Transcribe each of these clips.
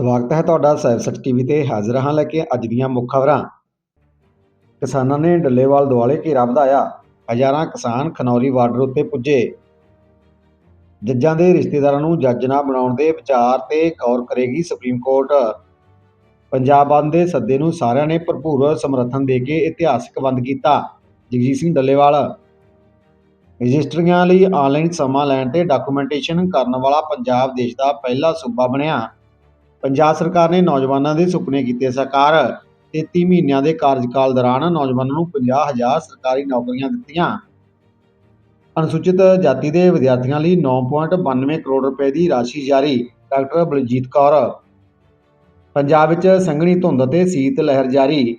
ਸਵਾਗਤ ਹੈ ਤੁਹਾਡਾ ਸੈਵਸਟ ਟੀਵੀ ਤੇ। ਹਾਜ਼ਰ ਹਾਂ ਲੈ ਕੇ ਅੱਜ ਦੀਆਂ ਮੁੱਖ ਖਬਰਾਂ। ਕਿਸਾਨਾਂ ਨੇ ਡੱਲੇਵਾਲ ਦੁਆਲੇ ਘੇਰਾ ਵਧਾਇਆ। ਹਜ਼ਾਰਾਂ ਕਿਸਾਨ ਖਨੌਰੀ ਬਾਰਡਰ ਉੱਤੇ ਪੁੱਜੇ। ਜੱਜਾਂ ਦੇ ਰਿਸ਼ਤੇਦਾਰਾਂ ਨੂੰ ਜੱਜ ਨਾ ਬਣਾਉਣ ਦੇ ਵਿਚਾਰ ਤੇ ਗੌਰ ਕਰੇਗੀ ਸੁਪਰੀਮ ਕੋਰਟ। ਪੰਜਾਬ ਬੰਦ ਦੇ ਸੱਦੇ ਨੂੰ ਸਾਰਿਆਂ ਨੇ ਭਰਪੂਰ ਸਮਰਥਨ ਦੇ ਕੇ ਇਤਿਹਾਸਕ ਬੰਦ ਕੀਤਾ। ਜਗਜੀਤ ਸਿੰਘ ਡੱਲੇਵਾਲ। ਰਜਿਸਟਰੀਆਂ ਲਈ ਆਨਲਾਈਨ ਸਮਾਂ ਲੈਣ ਤੇ ਡਾਕੂਮੈਂਟੇਸ਼ਨ ਕਰਨ ਵਾਲਾ ਪੰਜਾਬ ਦੇਸ਼ ਦਾ ਪਹਿਲਾ ਸੂਬਾ ਬਣਿਆ। ਪੰਜਾਬ ਸਰਕਾਰ ਨੇ ਨੌਜਵਾਨਾਂ ਦੇ ਸੁਪਨੇ ਕੀਤੇ ਸਾਕਾਰ 33 ਮਹੀਨਿਆਂ ਦੇ ਕਾਰਜਕਾਲ ਦੌਰਾਨ ਨੌਜਵਾਨਾਂ ਨੂੰ 50000 ਸਰਕਾਰੀ ਨੌਕਰੀਆਂ ਦਿੱਤੀਆਂ। ਅਨੁਸੂਚਿਤ ਜਾਤੀ ਦੇ ਵਿਦਿਆਰਥੀਆਂ ਲਈ 9.92 ਕਰੋੜ ਰੁਪਏ ਦੀ ਰਾਸ਼ੀ ਜਾਰੀ, ਡਾਕਟਰ ਬਲਜੀਤ ਕੌਰ। ਪੰਜਾਬ ਵਿੱਚ ਸੰਘਣੀ ਧੁੰਦ ਅਤੇ ਸੀਤ ਲਹਿਰ ਜਾਰੀ।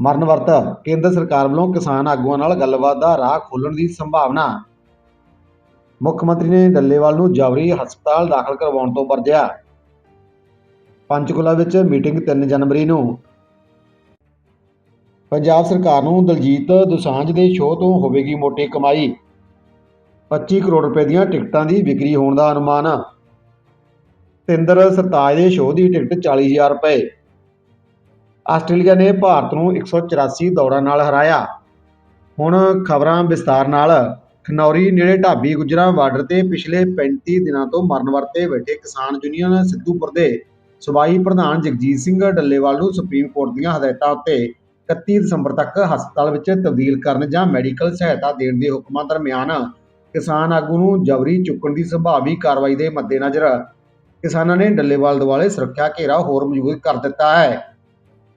ਮਰਨ ਵਰਤ ਕੇਂਦਰ ਸਰਕਾਰ ਵੱਲੋਂ ਕਿਸਾਨ ਆਗੂਆਂ ਨਾਲ ਗੱਲਬਾਤ ਦਾ ਰਾਹ ਖੋਲਣ ਦੀ ਸੰਭਾਵਨਾ। ਮੁੱਖ ਮੰਤਰੀ ਨੇ ਡੱਲੇਵਾਲ ਨੂੰ ਜਬਰੀ ਹਸਪਤਾਲ ਦਾਖਲ ਕਰਵਾਉਣ ਤੋਂ ਵਰਜਿਆ। ਪੰਚਕੁਲਾ ਵਿੱਚ ਮੀਟਿੰਗ 3 ਜਨਵਰੀ ਨੂੰ। ਪੰਜਾਬ ਸਰਕਾਰ ਨੂੰ ਦਲਜੀਤ ਦੁਸਾਂਝ ਦੇ ਸ਼ੋਅ ਤੋਂ ਹੋਵੇਗੀ ਮੋਟੀ ਕਮਾਈ। 25 ਕਰੋੜ ਰੁਪਏ ਦੀਆਂ ਟਿਕਟਾਂ ਦੀ ਵਿਕਰੀ ਹੋਣ ਦਾ ਅਨੁਮਾਨ। ਤਿੰਦਰ ਸਰਤਾਜ ਦੇ ਸ਼ੋਅ ਦੀ ਟਿਕਟ 40000 ਰੁਪਏ। ਆਸਟ੍ਰੇਲੀਆ ਨੇ ਭਾਰਤ ਨੂੰ 184 ਦੌੜਾਂ ਨਾਲ ਹਰਾਇਆ। ਹੁਣ ਖਬਰਾਂ ਵਿਸਤਾਰ ਨਾਲ। ਖਨੌਰੀ ਨੇੜੇ ਢਾਬੀ ਗੁਜਰਾ ਬਾਰਡਰ ਤੇ ਪਿਛਲੇ 35 ਦਿਨਾਂ ਤੋਂ ਮਰਨ ਵਰਤੇ ਬੈਠੇ ਕਿਸਾਨ ਯੂਨੀਅਨ ਸਿੱਧੂਪੁਰ ਦੇ ਸੂਬਾਈ ਪ੍ਰਧਾਨ ਜਗਜੀਤ ਸਿੰਘ ਡੱਲੇਵਾਲ ਨੂੰ ਸੁਪਰੀਮ ਕੋਰਟ ਦੀਆਂ ਹਦਾਇਤਾਂ ਉੱਤੇ 31 ਦਸੰਬਰ ਤੱਕ ਹਸਪਤਾਲ ਵਿੱਚ ਤਬਦੀਲ ਕਰਨ ਜਾਂ ਮੈਡੀਕਲ ਸਹਾਇਤਾ ਦੇਣ ਦੇ ਹੁਕਮਾਂ ਦਰਮਿਆਨ ਕਿਸਾਨ ਆਗੂ ਨੂੰ ਜਬਰੀ ਚੁੱਕਣ ਦੀ ਸੰਭਾਵੀ ਕਾਰਵਾਈ ਦੇ ਮੱਦੇਨਜ਼ਰ ਕਿਸਾਨਾਂ ਨੇ ਡੱਲੇਵਾਲ ਦੁਆਲੇ ਸੁਰੱਖਿਆ ਘੇਰਾ ਹੋਰ ਮਜ਼ਬੂਤ ਕਰ ਦਿੱਤਾ ਹੈ।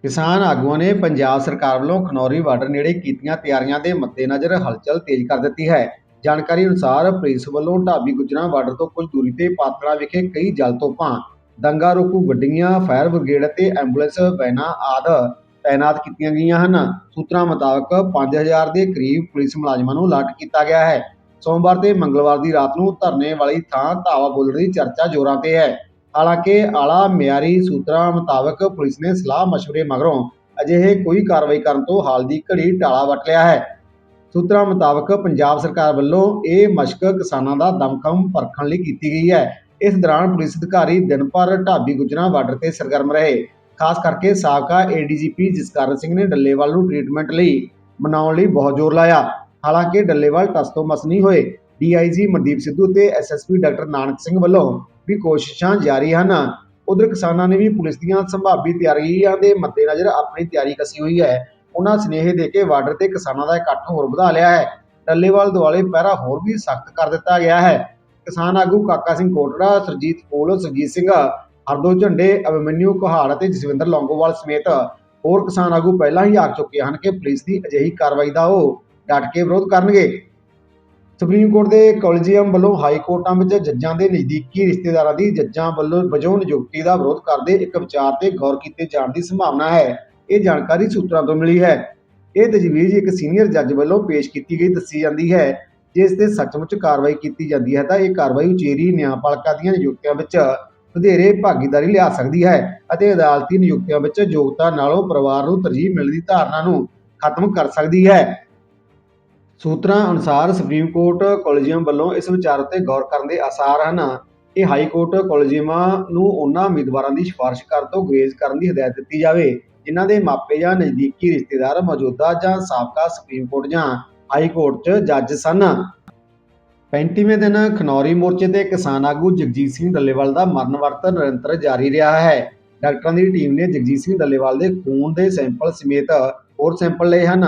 ਕਿਸਾਨ ਆਗੂਆਂ ਨੇ ਪੰਜਾਬ ਸਰਕਾਰ ਵੱਲੋਂ ਖਨੌਰੀ ਬਾਰਡਰ ਨੇੜੇ ਕੀਤੀਆਂ ਤਿਆਰੀਆਂ ਦੇ ਮੱਦੇਨਜ਼ਰ ਹਲਚਲ ਤੇਜ਼ ਕਰ ਦਿੱਤੀ ਹੈ। ਜਾਣਕਾਰੀ ਅਨੁਸਾਰ ਪੁਲਿਸ ਵੱਲੋਂ ਢਾਬੀ ਗੁਜਰਾਂ ਬਾਰਡਰ ਤੋਂ ਕੁਝ ਦੂਰੀ ਤੇ ਪਾਤੜਾ ਵਿਖੇ ਕਈ ਜਲ ਤੋਪਾਂ ਦੰਗਾ ਰੋਕੂ ਗੱਡੀਆਂ ਫਾਇਰ ਬ੍ਰਿਗੇਡ ਅਤੇ ਐਂਬੂਲੈਂਸ ਵੈਨਾਂ ਆਦਿ ਤਾਇਨਾਤ ਕੀਤੀਆਂ ਗਈਆਂ ਹਨ। ਸੂਤਰਾਂ ਮੁਤਾਬਕ 5000 ਦੇ ਕਰੀਬ ਪੁਲਿਸ ਮੁਲਾਜ਼ਮਾਂ ਨੂੰ ਲਾਟ ਕੀਤਾ ਗਿਆ ਹੈ। ਸੋਮਵਾਰ ਤੇ ਮੰਗਲਵਾਰ ਦੀ ਰਾਤ ਨੂੰ ਧਰਨੇ ਵਾਲੀ ਥਾਂ ਧਾਵਾ ਬੋਲਣ ਦੀ ਚਰਚਾ ਜ਼ੋਰਾਂ ਤੇ ਹੈ। ਹਾਲਾਂਕਿ ਆਲਾ ਮਿਆਰੀ ਸੂਤਰਾਂ ਮੁਤਾਬਕ ਪੁਲਿਸ ਨੇ ਸਲਾਹ مشਵਰੇ ਮਗਰੋਂ ਅਜਿਹੇ ਕੋਈ ਕਾਰਵਾਈ ਕਰਨ ਤੋਂ ਹਾਲ ਦੀ ਘੜੀ ਟਾਲਾ ਵਟ ਲਿਆ ਹੈ। ਸੂਤਰਾਂ ਮੁਤਾਬਕ ਪੰਜਾਬ ਸਰਕਾਰ ਵੱਲੋਂ ਇਹ ਮਸ਼ਕ ਕਿਸਾਨਾਂ ਦਾ ਦਮਖਮ ਪਰਖਣ ਲਈ ਕੀਤੀ ਗਈ ਹੈ। ਇਸ ਦੌਰਾਨ ਪੁਲਿਸ ਅਧਿਕਾਰੀ ਦਿਨ ਭਰ ਢਾਬੀ ਗੁਜਰਾਂ ਬਾਰਡਰ ਤੇ ਸਰਗਰਮ ਰਹੇ। ਖਾਸ ਕਰਕੇ ਸਾਬਕਾ ਏਡੀਜੀਪੀ ਜਸਕਰਨ ਸਿੰਘ ਨੇ ਡੱਲੇਵਾਲ ਨੂੰ ਟ੍ਰੀਟਮੈਂਟ ਲਈ ਮਨਾਉਣ ਲਈ ਬਹੁਤ ਜ਼ੋਰ ਲਾਇਆ। ਹਾਲਾਂਕਿ ਡੱਲੇਵਾਲ ਟਸ ਤੋਂ ਮਸ ਨਹੀਂ ਹੋਏ। ਡੀਆਈਜੀ ਮਨਦੀਪ ਸਿੱਧੂ ਤੇ ਐਸਐਸਪੀ ਡਾਕਟਰ ਨਾਨਕ ਸਿੰਘ ਵੱਲੋਂ ਵੀ ਕੋਸ਼ਿਸ਼ਾਂ ਜਾਰੀ ਹਨ। ਉਧਰ ਕਿਸਾਨਾਂ ਨੇ ਵੀ ਪੁਲਿਸ ਦੀਆਂ ਸੰਭਾਵੀ ਤਿਆਰੀਆਂ ਦੇ ਮੱਦੇਨਜ਼ਰ ਆਪਣੀ ਤਿਆਰੀ ਕਸੀ ਹੋਈ ਹੈ। ਉਹਨਾਂ ਸੁਨੇਹੇ ਦੇ ਕੇ ਬਾਰਡਰ ਤੇ ਕਿਸਾਨਾਂ ਦਾ ਇਕੱਠ ਹੋਰ ਵਧਾ ਲਿਆ ਹੈ। ਡੱਲੇਵਾਲ ਦੁਆਲੇ ਪਹਿਰਾ ਹੋਰ ਵੀ ਸਖਤ ਕਰ ਦਿੱਤਾ ਗਿਆ ਹੈ। ਕਿਸਾਨ ਆਗੂ ਕਾਕਾ ਸਿੰਘ ਕੋਟੜਾ, ਸਰਜੀਤ ਕੋਲ, ਸੁਰਜੀਤ ਸਿੰਘ, ਹਰਦੋ ਝੰਡੇ ਅਭਿਮਨਿਊ ਕੁਹਾੜ ਅਤੇ ਜਸਵਿੰਦਰ ਲੌਂਗੋਵਾਲ ਸਮੇਤ ਹੋਰ ਕਿਸਾਨ ਆਗੂ ਪਹਿਲਾਂ ਹੀ ਆਖ ਚੁੱਕੇ ਹਨ ਕਿ ਪੁਲਿਸ ਦੀ ਅਜਿਹੀ ਕਾਰਵਾਈ ਦਾ ਉਹ ਡਟ ਕੇ ਵਿਰੋਧ ਕਰਨਗੇ। ਸੁਪਰੀਮ ਕੋਰਟ ਦੇ ਕੋਲਜੀਅਮ ਵੱਲੋਂ ਹਾਈ ਕੋਰਟਾਂ ਵਿੱਚ ਜੱਜਾਂ ਦੇ ਨਜ਼ਦੀਕੀ ਰਿਸ਼ਤੇਦਾਰਾਂ ਦੀ ਜੱਜਾਂ ਵੱਲੋਂ ਵਜੋਂ ਨਿਯੁਕਤੀ ਦਾ ਵਿਰੋਧ ਕਰਦੇ ਇੱਕ ਵਿਚਾਰ ਤੇ ਗੌਰ ਕੀਤੇ ਜਾਣ ਦੀ ਸੰਭਾਵਨਾ ਹੈ। ਇਹ ਜਾਣਕਾਰੀ ਸੂਤਰਾਂ ਤੋਂ ਮਿਲੀ ਹੈ। ਇਹ ਤਜਵੀਜ਼ ਇੱਕ ਸੀਨੀਅਰ ਜੱਜ ਵੱਲੋਂ ਪੇਸ਼ ਕੀਤੀ ਗਈ, ਦੱਸੀ ਜਾਂਦੀ ਹੈ ਜੇ ਇਸ ਤੇ ਸੱਚਮੁੱਚ ਕਾਰਵਾਈ ਕੀਤੀ ਜਾਂਦੀ ਹੈ, ਤਾਂ ਇਹ ਕਾਰਵਾਈ ਉਚੇਰੀ ਨਿਆਂਪਾਲਕਾਂ ਦੀਆਂ ਨਿਯੁਕਤੀਆਂ ਵਿੱਚ ਵਧੇਰੇ ਭਾਗੀਦਾਰੀ ਲਿਆ ਸਕਦੀ ਹੈ ਅਤੇ ਅਦਾਲਤੀ ਨਿਯੁਕਤੀਆਂ ਵਿੱਚ ਯੋਗਤਾ ਨਾਲੋਂ ਪਰਿਵਾਰ ਨੂੰ ਤਰਜੀਹ ਮਿਲਣ ਦੀ ਧਾਰਨਾ ਨੂੰ ਖਤਮ ਕਰ ਸਕਦੀ ਹੈ। ਸੂਤਰਾਂ ਅਨੁਸਾਰ ਸੁਪਰੀਮ ਕੋਰਟ ਕਾਲਜੀਅਮ ਵੱਲੋਂ ਇਸ ਵਿਚਾਰ ਉੱਤੇ ਗੌਰ ਕਰਨ ਦੇ ਆਸਾਰ ਹਨ। ਕਿ ਹਾਈ ਕੋਰਟ ਕਾਲਜੀਅਮਾਂ ਨੂੰ ਉਹਨਾਂ ਉਮੀਦਵਾਰਾਂ ਦੀ ਸਿਫਾਰਿਸ਼ ਕਰਨ ਤੋਂ ਗੁਰੇਜ਼ ਕਰਨ ਦੀ ਹਦਾਇਤ ਦਿੱਤੀ ਜਾਵੇ, ਜਿਨ੍ਹਾਂ ਦੇ ਮਾਪੇ ਜਾਂ ਨਜ਼ਦੀਕੀ ਰਿਸ਼ਤੇਦਾਰ ਮੌਜੂਦਾ ਜਾਂ ਸਾਬਕਾ ਸੁਪਰੀਮ ਕੋਰਟ ਜਾਂ ਹਾਈ ਕੋਰਟ 'ਚ ਜੱਜ ਸਨ। 35ਵੇਂ ਦਿਨ ਖਨੌਰੀ ਮੋਰਚੇ ਤੇ ਕਿਸਾਨ ਆਗੂ ਜਗਜੀਤ ਸਿੰਘ ਡੱਲੇਵਾਲ ਦਾ ਮਰਨ ਵਰਤ ਨਿਰੰਤਰ ਜਾਰੀ ਰਿਹਾ ਹੈ। ਡਾਕਟਰਾਂ ਦੀ ਟੀਮ ਨੇ ਜਗਜੀਤ ਸਿੰਘ ਡੱਲੇਵਾਲ ਦੇ ਖੂਨ ਦੇ ਸੈਂਪਲ ਸਮੇਤ ਹੋਰ ਸੈਂਪਲ ਲਏ ਹਨ।